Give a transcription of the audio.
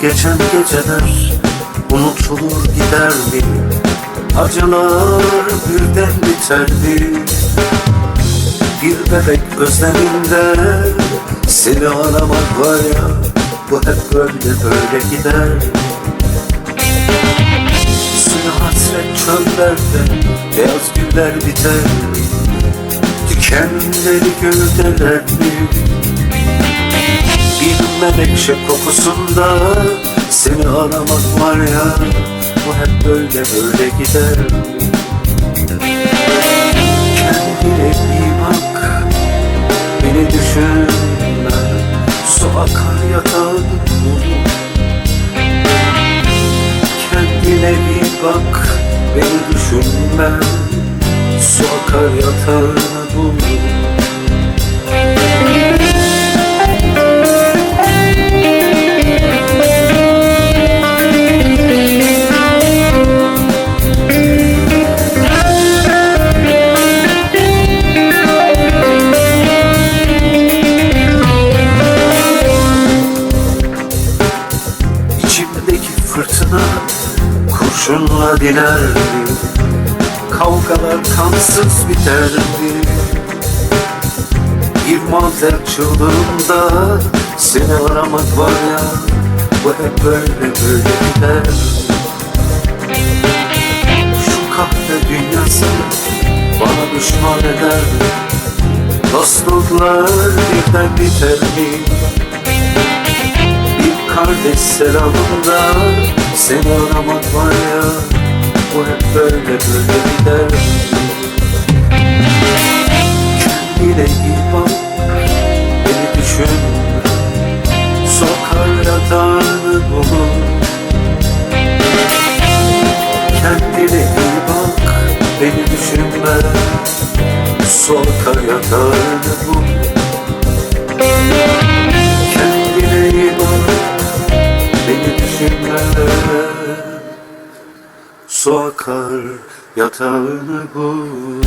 geceler unutulur giderdi. Acılar birden biterdi. Bir bebek özleminde Seni aramak var ya Bu hep böyle böyle gider. Suya hasret çöllerde Beyaz güller biter. Dikenleri gövdelerdi menekşe kokusunda. Seni aramak var ya Bu hep böyle böyle gider. Kendine iyi bak Beni düşünme. Su akar yatağın Kendine iyi bak Beni düşünme. Su akar yatağını bul kurşunla dilerdi Kavgalar kansız biterdi. Bir mazer çığlığında seni aramak var ya Bu hep böyle böyle gider. Şu kahve dünyası bana düşman eder. Dostluklar birden biter mi? Bir kardeş selamında Seni aramak var ya böyle böyle gider. İyi bak Beni düşün. Sokar yatağını bulur Kendine iyi bak Beni düşünme. Sokar yatağını bul Su akar yatağını bul